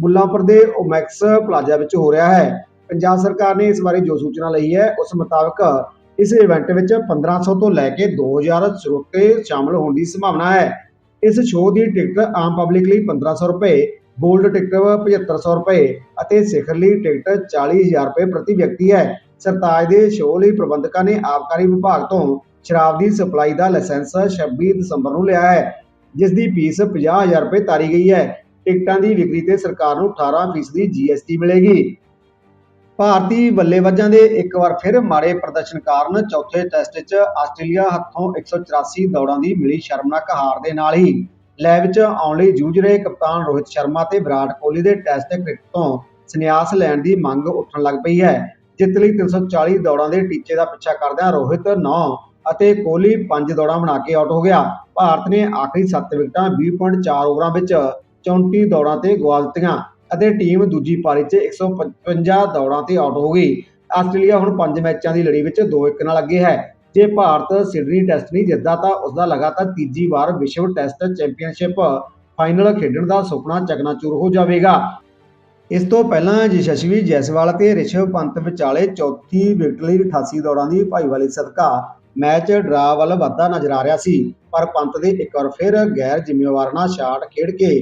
ਮੁੱਲਾਂਪੁਰ ਦੇ ਓਮੈਕਸ ਪਲਾਜ਼ਾ ਵਿੱਚ ਹੋ ਰਿਹਾ ਹੈ। ਪੰਜਾਬ ਸਰਕਾਰ ਨੇ ਇਸ ਬਾਰੇ ਜੋ ਸੂਚਨਾ ਲਈ ਹੈ, ਉਸ ਮੁਤਾਬਕ ਇਸ ਇਵੈਂਟ ਵਿੱਚ 1500 ਤੋਂ ਲੈ ਕੇ 2000 ਸਰੋਤੇ ਸ਼ਾਮਲ ਹੋਣ ਦੀ ਸੰਭਾਵਨਾ ਹੈ। ਇਸ ਸ਼ੋਅ ਦੀ ਟਿਕਟ ਆਮ ਪਬਲਿਕ ਲਈ 1500 ਰੁਪਏ ਗੋਲਡ ਟਿਕਟ 7500 ਰੁਪਏ ਅਤੇ ਸਿਖਰ ਲਈ ਟਿਕਟ 40000 ਰੁਪਏ ਪ੍ਰਤੀ ਵਿਅਕਤੀ ਹੈ। ਸਰਤਾਜ ਦੇ ਸ਼ੋਅ ਲਈ ਪ੍ਰਬੰਧਕਾਂ ਨੇ ਆਬਕਾਰੀ ਵਿਭਾਗ ਤੋਂ ਸ਼ਰਾਬ ਦੀ ਸਪਲਾਈ ਦਾ ਲਾਇਸੈਂਸ 26 ਦਸੰਬਰ ਨੂੰ ਲਿਆ ਹੈ, ਜਿਸ ਦੀ ਫੀਸ 50000 ਰੁਪਏ ਤਾਰੀ ਗਈ ਹੈ। ਟਿਕਟਾਂ ਦੀ ਵਿਕਰੀ ਤੇ ਸਰਕਾਰ ਨੂੰ 18% ਦੀ ਜੀਐਸਟੀ ਮਿਲੇਗੀ। ਭਾਰਤੀ ਬੱਲੇਬਾਜ਼ਾਂ ਦੇ ਇੱਕ ਵਾਰ ਫਿਰ ਮਾੜੇ ਪ੍ਰਦਰਸ਼ਨ ਕਾਰਨ ਚੌਥੇ ਟੈਸਟ 'ਚ ਆਸਟ੍ਰੇਲੀਆ ਹੱਥੋਂ 184 ਦੌੜਾਂ ਦੀ ਮਿਲੀ ਸ਼ਰਮਨਾਕ ਹਾਰ ਦੇ ਨਾਲ ਹੀ ਲੈਬ 'ਚ ਆਉਣ ਲਈ ਜੂਝ ਰਹੇ ਕਪਤਾਨ ਰੋਹਿਤ ਸ਼ਰਮਾ ਤੇ ਵਿਰਾਟ ਕੋਹਲੀ ਦੇ ਟੈਸਟ ਕ੍ਰਿਕਟ ਤੋਂ ਸੰਨਿਆਸ ਲੈਣ ਦੀ ਮੰਗ ਉੱਠਣ ਲੱਗ ਪਈ ਹੈ। ਜਿੱਤ ਲਈ 340 ਦੌੜਾਂ ਦੇ ਟੀਚੇ ਦਾ ਪਿੱਛਾ ਕਰਦਿਆਂ ਰੋਹਿਤ 9 ਅਤੇ ਕੋਹਲੀ 5 ਦੌੜਾਂ ਬਣਾ ਕੇ ਆਊਟ ਹੋ ਗਿਆ। ਭਾਰਤ ਨੇ ਆਖਰੀ 7 ਵਿਕਟਾਂ 20.4 ਓਵਰਾਂ ਵਿੱਚ 34 ਦੌੜਾਂ ਤੇ ਗਵਾ ਦਿੱਤੀਆਂ ਅਤੇ ਟੀਮ ਦੂਜੀ ਪਾਰੀ 'ਚ 155 ਦੌੜਾਂ ਤੇ ਆਊਟ ਹੋ ਗਈ। ਆਸਟ੍ਰੇਲੀਆ ਹੁਣ 5 ਮੈਚਾਂ ਦੀ ਲੜੀ ਵਿੱਚ 2-1 ਨਾਲ ਅੱਗੇ ਹੈ। ਜੇ ਭਾਰਤ ਸਿਡਨੀ ਟੈਸਟ ਨਹੀਂ ਜਿੱਤਦਾ ਤਾਂ ਉਸ ਦਾ ਲਗਾਤਾਰ ਤੀਜੀ ਵਾਰ ਵਿਸ਼ਵ ਟੈਸਟ ਚੈਂਪੀਅਨਸ਼ਿਪ ਫਾਈਨਲ ਖੇਡਣ ਦਾ ਸੁਪਨਾ ਚਕਨਾਚੂਰ ਹੋ ਜਾਵੇਗਾ। ਇਸ ਤੋਂ ਪਹਿਲਾਂ ਯਸ਼ਸਵੀ ਜੈਸਵਾਲ ਅਤੇ ਰਿਸ਼ਵ ਪੰਤ ਵਿਚਾਲੇ ਚੌਥੀ ਵਿਕਟ ਲਈ 88 ਦੌੜਾਂ ਦੀ ਭਾਈਵਾਲੀ ਸਦਕਾ ਮੈਚ ਡਰਾ ਵੱਲ ਵੱਧਦਾ ਨਜ਼ਰ ਆ ਰਿਹਾ ਸੀ, ਪਰ ਪੰਤ ਦੇ ਇੱਕ ਵਾਰ ਫਿਰ ਗੈਰ ਜ਼ਿੰਮੇਵਾਰਾਨਾ ਸ਼ਾਟ ਖੇਡ ਕੇ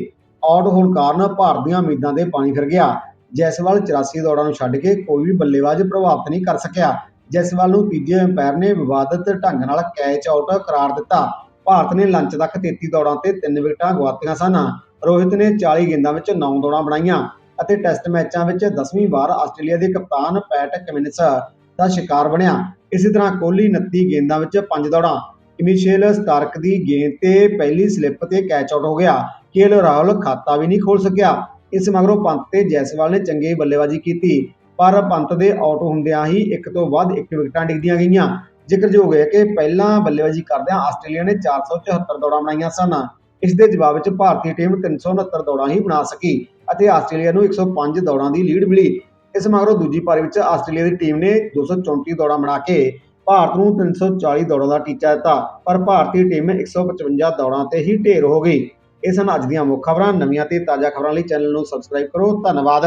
ਆਊਟ ਹੋਣ ਕਾਰਨ ਭਾਰਤ ਦੀਆਂ ਉਮੀਦਾਂ ਦੇ ਪਾਣੀ ਫਿਰ ਗਿਆ। ਜੈਸਵਾਲ 84 ਦੌੜਾਂ ਨੂੰ ਛੱਡ ਕੇ ਕੋਈ ਵੀ ਬੱਲੇਬਾਜ਼ ਪ੍ਰਭਾਵਿਤ ਨਹੀਂ ਕਰ ਸਕਿਆ। ਜੈਸਵਾਲ ਨੂੰ ਤੀਜੇ ਅੰਪਾਇਰ ਨੇ ਵਿਵਾਦਤ ਢੰਗ ਨਾਲ ਕੈਚ ਆਊਟ ਕਰਾਰ ਦਿੱਤਾ। ਭਾਰਤ ਨੇ ਲੰਚ ਤੱਕ 33 ਦੌੜਾਂ ਤੇ 3 ਵਿਕਟਾਂ ਗਵਾਤੀਆਂ ਸਨ। ਰੋਹਿਤ ਨੇ 40 ਗੇਂਦਾਂ ਵਿੱਚ 9 ਦੌੜਾਂ ਬਣਾਈਆਂ ਅਤੇ ਟੈਸਟ ਮੈਚਾਂ ਵਿੱਚ 10ਵੀਂ ਵਾਰ ਆਸਟ੍ਰੇਲੀਆ ਦੇ ਕਪਤਾਨ ਪੈਟ ਕਮਿੰਸ ਦਾ ਸ਼ਿਕਾਰ ਬਣਿਆ। ਇਸੇ ਤਰ੍ਹਾਂ ਕੋਹਲੀ 29 ਗੇਂਦਾਂ ਵਿੱਚ 5 ਦੌੜਾਂ, ਮਿਸ਼ੇਲ ਸਟਾਰਕ ਦੀ ਗੇਂਦ ਤੇ ਪਹਿਲੀ ਸਲਿੱਪ ਤੇ ਕੈਚ ਆਊਟ ਹੋ ਗਿਆ। ਕੇਲ ਰਾਹੁਲ ਖਾਤਾ ਵੀ ਨਹੀਂ ਖੋਲ ਸਕਿਆ। ਇਸ ਮਗਰੋਂ ਪੰਤ ਤੇ ਜੈਸਵਾਲ ਨੇ ਚੰਗੀ ਬੱਲੇਬਾਜ਼ੀ ਕੀਤੀ। ਪਰ ਪੰਤ ਦੇ ਆਊਟ ਹੁੰਦਿਆਂ ਹੀ ਇੱਕ ਤੋਂ ਵੱਧ ਇੱਕ ਵਿਕਟਾਂ ਡਿੱਗਦੀਆਂ ਗਈਆਂ। ਜ਼ਿਕਰਯੋਗ ਹੈ ਕਿ ਪਹਿਲਾਂ ਬੱਲੇਬਾਜ਼ੀ ਕਰਦਿਆਂ ਆਸਟ੍ਰੇਲੀਆ ਨੇ 474 ਦੌੜਾਂ ਬਣਾਈਆਂ ਸਨ। ਇਸ ਦੇ ਜਵਾਬ ਵਿੱਚ ਭਾਰਤੀ ਟੀਮ 369 ਦੌੜਾਂ ਹੀ ਬਣਾ ਸਕੀ ਅਤੇ ਆਸਟ੍ਰੇਲੀਆ ਨੂੰ 105 ਦੌੜਾਂ ਦੀ ਲੀਡ ਮਿਲੀ। ਇਸ ਮਗਰੋਂ ਦੂਜੀ ਪਾਰੀ ਵਿੱਚ ਆਸਟ੍ਰੇਲੀਆ ਦੀ ਟੀਮ ਨੇ 234 ਦੌੜਾਂ ਬਣਾ ਕੇ ਭਾਰਤ ਨੂੰ 340 ਦੌੜਾਂ ਦਾ ਟੀਚਾ ਦਿੱਤਾ, ਪਰ ਭਾਰਤੀ ਟੀਮ 155 ਦੌੜਾਂ ਤੇ ਹੀ ਢੇਰ ਹੋ ਗਈ। ਇਹ ਸਨ ਅੱਜ ਦੀਆਂ ਮੁੱਖ ਖਬਰਾਂ। ਨਵੀਆਂ ਤੇ ਤਾਜ਼ਾ ਖਬਰਾਂ ਲਈ ਚੈਨਲ ਨੂੰ ਸਬਸਕ੍ਰਾਈਬ ਕਰੋ। ਧੰਨਵਾਦ।